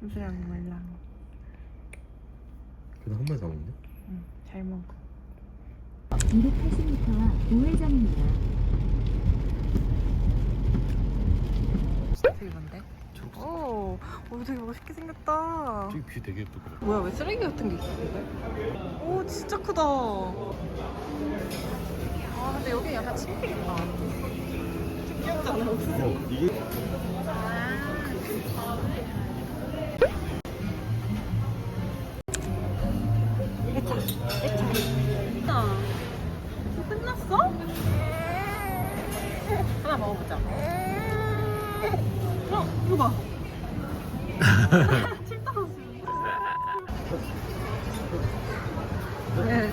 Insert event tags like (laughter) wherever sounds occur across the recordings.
무슨 몰라. 그래도 한 번에 다 먹네. 응, 잘 먹어. 280m와 우회전입니다. 되게 뭔데? 오, 오 되게 멋있게 생겼다. 저기 뷰 되게 예쁘다. 뭐야 왜 쓰레기 같은 게 있어? 오 진짜 크다. 아 근데 여기 약간 옥수수. 어, 이게 봐. 칠 떨어지. 네.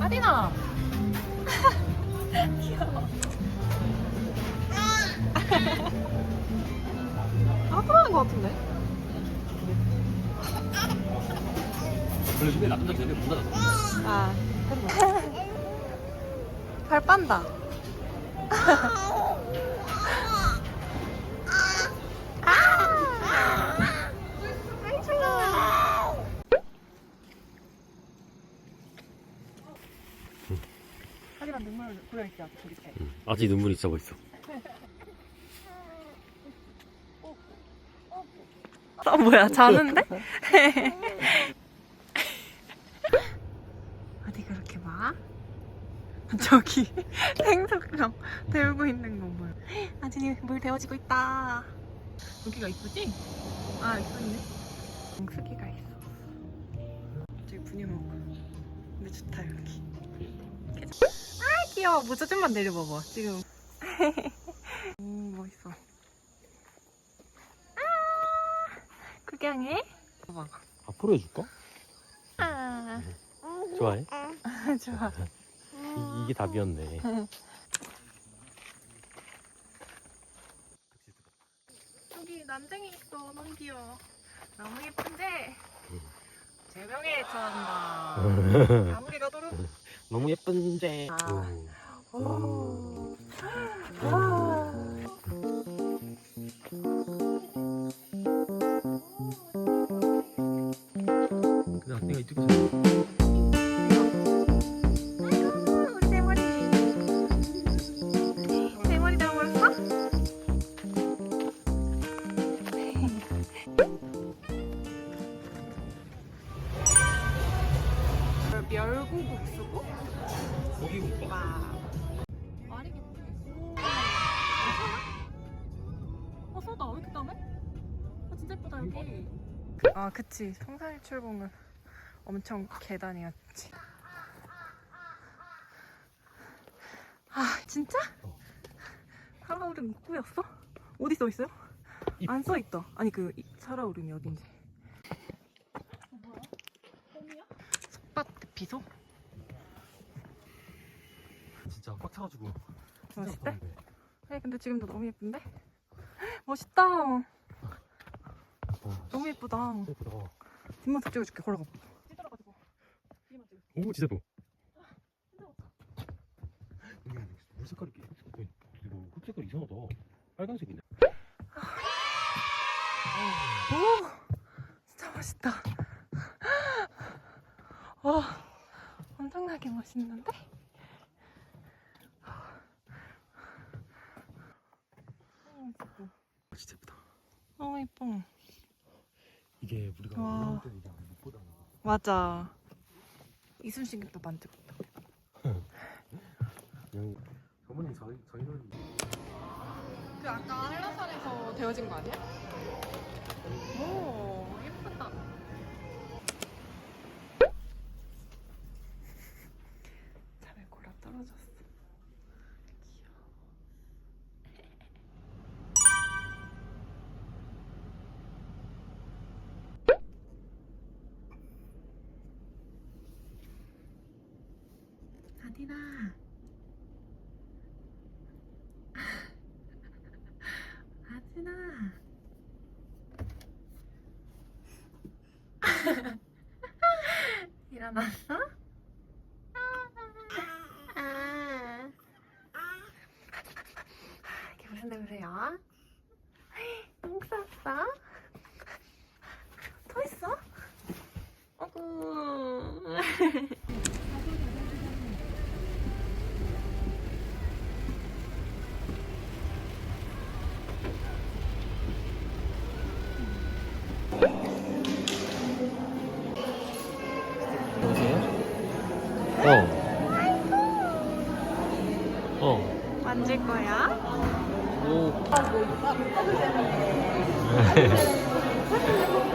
아리나. 귀여워. 아프라는 것 같은데? 원래 집에 놔둔다 전에 문 닫았어. 아, 발 빤다. 하지만 눈물 고여있지 않고 밑에. 아직 눈물이 있어 보였어. 아 뭐야 자는데? (laughs) 어디 그렇게 봐? (laughs) 저기 생석병 데우고 있는 거 뭐야? 아진이 물 데워지고 있다. 여기가 이쁘지? 아 이쁘네. 크기가 있어. 저기 분유 먹어. 근데 좋다 여기. 아 귀여워. 모자 좀만 내려봐봐. 지금. 오 (laughs) 멋있어. 구경해? 봐봐. 앞으로 해줄까? 아, 좋아해? (laughs) 좋아. 이, 이게 답이었네. 여기 난쟁이 있어. 너무 귀여워. 너무 예쁜데? 제명에 처한다. 아무리 가도록. 너무 예쁜데. 아. 오. 오. 와. 근데 내가 이쪽에서 아, 그치. 성산일 출봉은 엄청 계단이었지. 아, 진짜? 어. 살아오름 입구였어? 어디 써 있어요? 안 써 있다. 아니, 그, 이- 살아오름이 어딘지. 속밭 비소? 진짜 꽉 차가지고. 진짜 멋있대? 아팠는데. 에 근데 지금도 너무 예쁜데? (gasps) 멋있다. 어, 너무 예쁘다. 예쁘다. 뒷모습 찍어줄게. 걸어가. 찌들어가지고. 오 진짜 예뻐. 여기 물 색깔이 이렇게 흑- 이거 흙 색깔 이상하다. 빨간색이네. 오, 진짜 멋있다. 와, 엄청나게 멋있는데? 너무. 진짜 예쁘다. 너무 예뻐. 이게 우리가 와. 올라올 때 이게 못 보다가. 맞아. 이순신도 만들었다. (laughs) 그냥 어머니 저희 저희는 그 아까 한라산에서 데워진 거 아니야? 오, 예쁘다. (laughs) 잘 골아 떨어졌어. 일어났어? 아. 이게 무슨 냄새야? 똥 쌌어? 거야? 오. (laughs)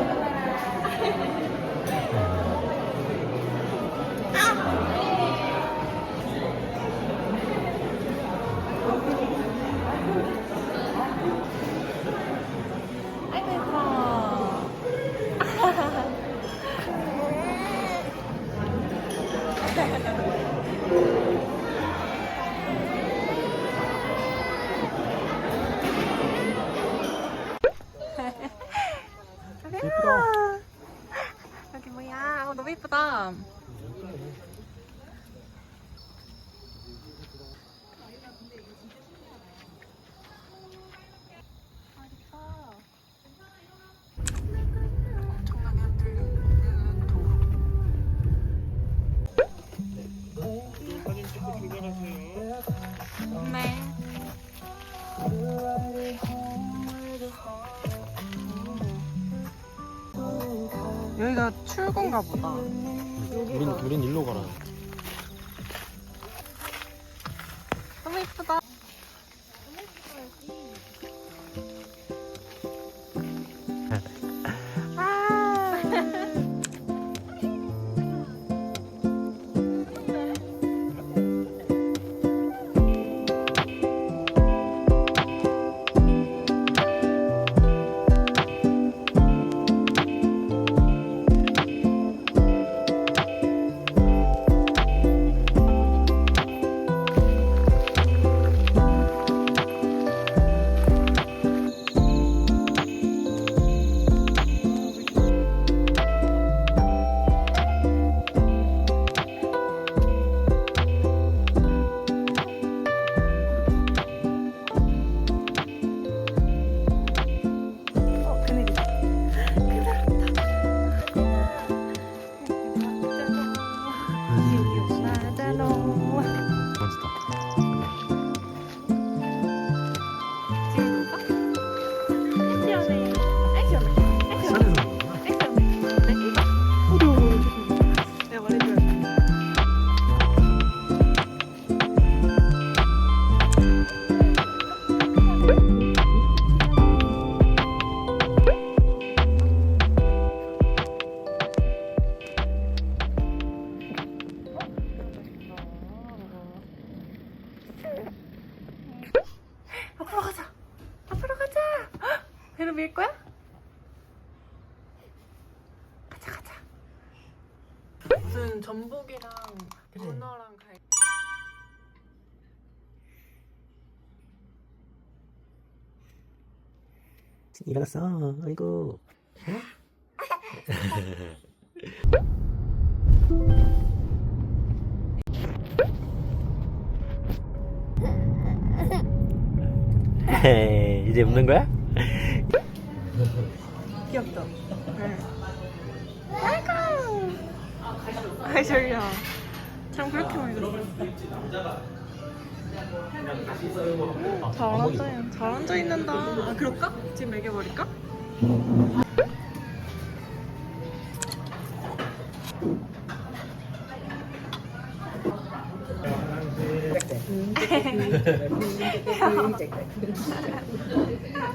여기가 출구인가 보다. 우린 우린 일로 가라. 일어났어. 아이고. (laughs) 이제 웃는 거야? 귀엽죠? 네. 아이고. 아이 졸려. 참 그렇게 많이 들어. 잘 앉아, 잘 앉아 있는다. 아 그럴까? 지금 먹여버릴까?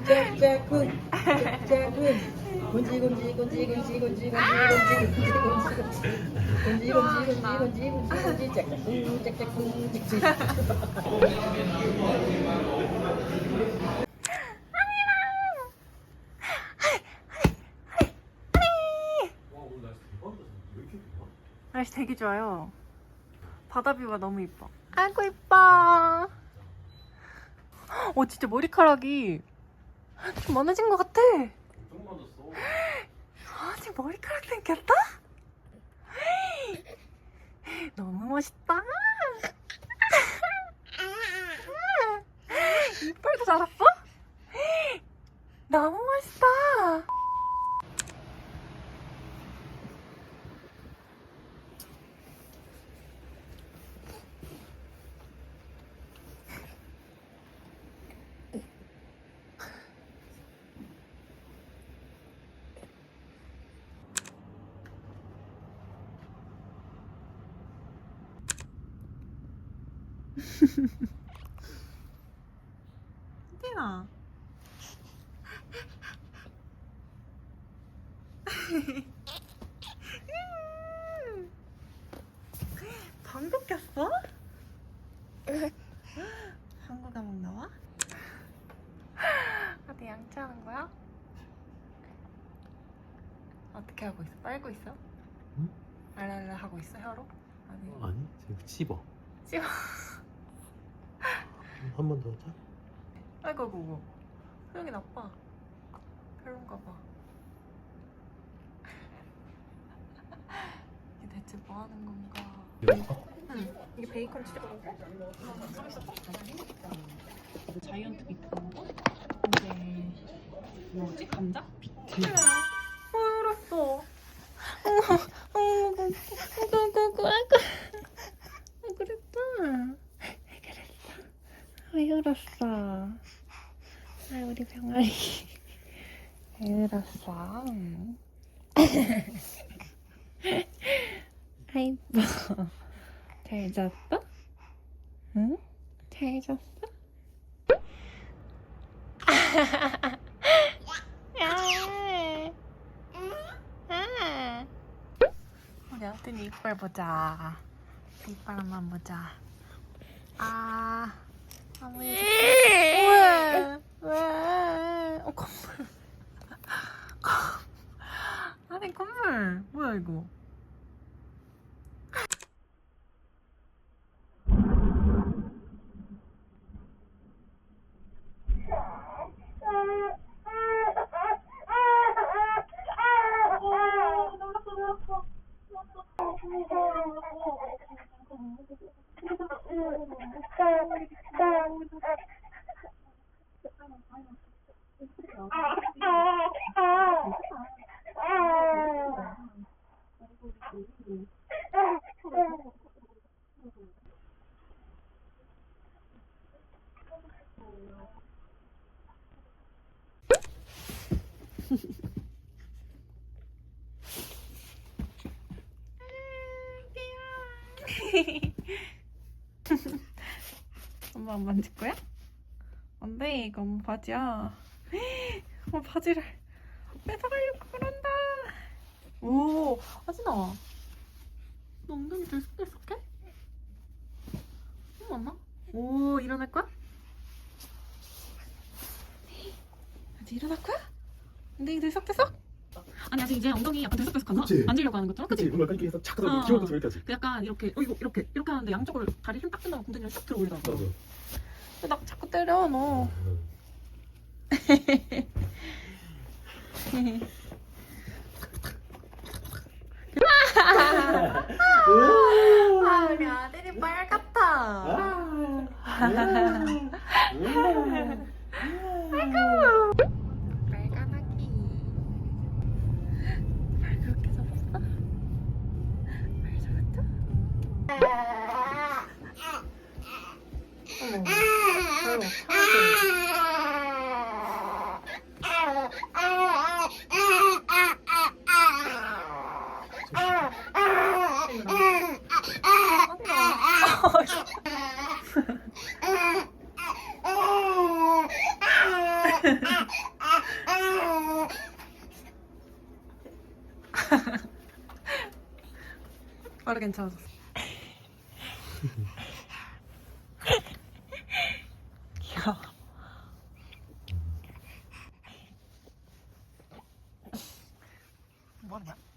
짝짝군 짝짝군 날씨 되게 좋아요. 바다뷰가 너무 이뻐. 아이고 이뻐. 어 진짜 머리카락이 좀 많아진 것 같아. 조금 만졌어. 아 지금 머리카락 생겼다? 너무 멋있다. (laughs) 이빨도 자랐어? 너무 띠나. 방귀 꼈어? 방구 감옥 나와? 어디 양치하는 거야? 어떻게 하고 있어? 빨고 있어? 응? 알랄라 하고 있어 혀로? 아니 아니 지금 씹어 씹어. 한 번 더 하자. 아이고 아이고 아이고. 소영이 나빠. 별론가 봐. (laughs) 이게 대체 뭐 하는 건가? 응 이게 베이컨 치즈 이거 자이언트 비트하고 이제 뭐지? 감자? 비트 어 울었어. 어, 어, 아이고, 아이고, 아이고, 아이고, 그랬다. 왜 울었어? 아, 우리 병아리. (laughs) 왜 울었어? (laughs) 아이고. 잘 잤어? 응? 잘 잤어? (laughs) 우리 아들이 이빨 보자. 이빨 한번 보자. 아. 아무 일 왜? 왜? 어, 콧물. 아니, 콧물. 뭐야, 이거? (laughs) 엄마 안 만질 거야? 안 돼, 이거 엄마 바지야. (gasps) 엄마 바지를 뺏어가려고 그런다. 오, 하진아. 너 엉덩이 들썩들썩해? 어, 엄마? 오, 일어날 거야? 아직 일어날 거야? 엉덩이 들썩들썩? 아니 아직 이제 엉덩이 약간 들썩들썩하나? 그치. 만지려고 하는 것처럼? 그치? 뭔가 깔기 해서 착 어, 하다 기울어서 여기까지 그 약간 이렇게 어, 이거 이렇게 이렇게 하는데 양쪽으로 다리 힘딱 뺀다고 궁뎅이를 싹 들어 올리더라고 맞아 왜나 자꾸 때려 너 아, 우리 아들이 빨갛다. 빨간 아기. 발 그렇게 잡았어? 발 잡았죠? 바로 괜찮아졌어. 뭐 하는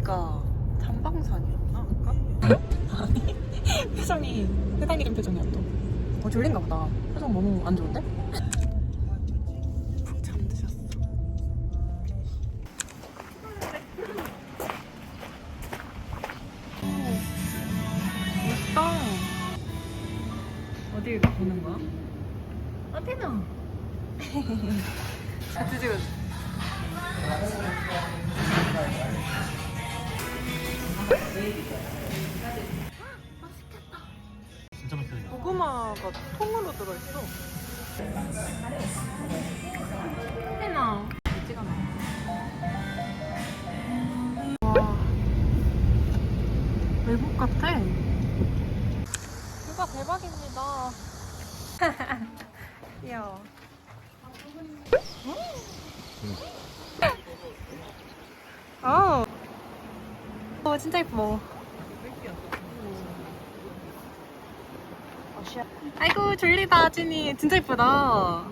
여기가 잠방산이었나 아까? 아니 (laughs) 표정이 이름 표정이야 또. 어 졸린가 보다. 표정 너무 안 좋은데? 고구마가 통으로 들어있어. 해나. 찍어 와. 외국 같아. 뷰가 대박입니다. (laughs) 귀여워. 어. 어, 진짜 예뻐. 아이고 졸리다 진이 진짜 예쁘다.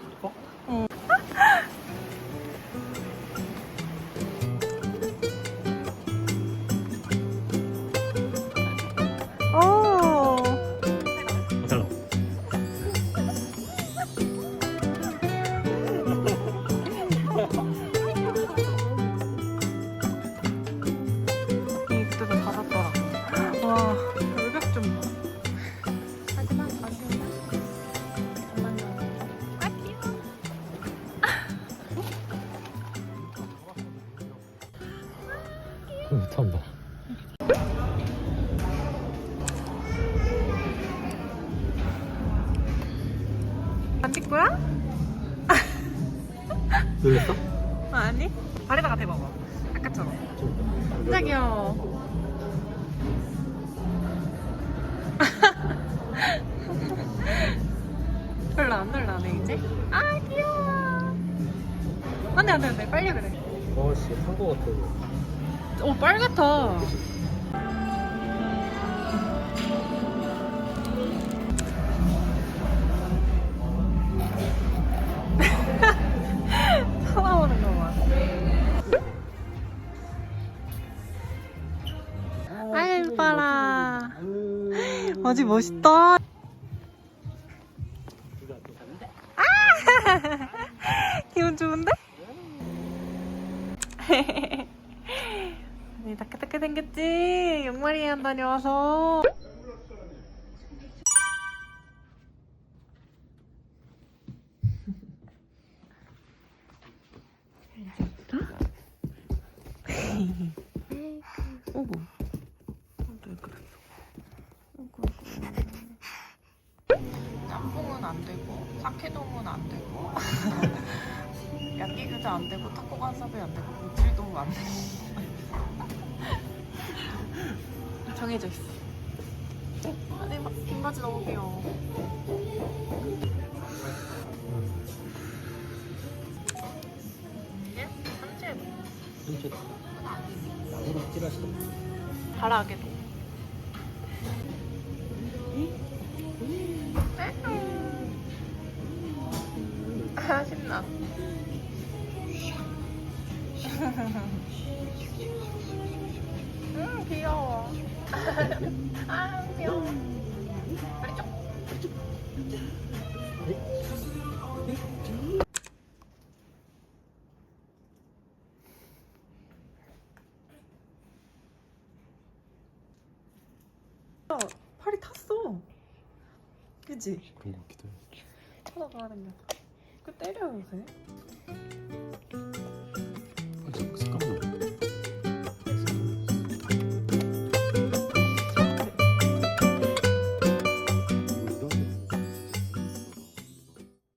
안 찍고야? (laughs) 놀랬어? 아니. 발에다가 대봐봐. 아까처럼. 진짜 귀여워. (laughs) 별로 안 놀라네 이제. 아 귀여워. 안돼 안돼 안돼 빨리 그래. 아씨 산 거 같아. 오 빨갛다. 이뻐라. 아주 멋있다. 아! (laughs) 기분 좋은데? (laughs) 아니 따끈따끈 생겼지? 용마리안 다녀와서 오구 왜 그랬어 오구 짬뽕은 안 되고 사케동은 안 되고 (laughs) 야끼그자 안 되고 타코 간사베 안 되고 모질도 안 되고 (laughs) 정해져 있어. 안에 막 빈바지 너무 귀여워. 이게 삼체 진짜 나보다 찌라시다. 바라게도. 아 신나. 음 귀여워. (laughs) 아 귀여워. 빨리. 야, 팔이 탔어. 그지? 그런 거 같기도 해. 찾아가야 된다. 그 때려 요새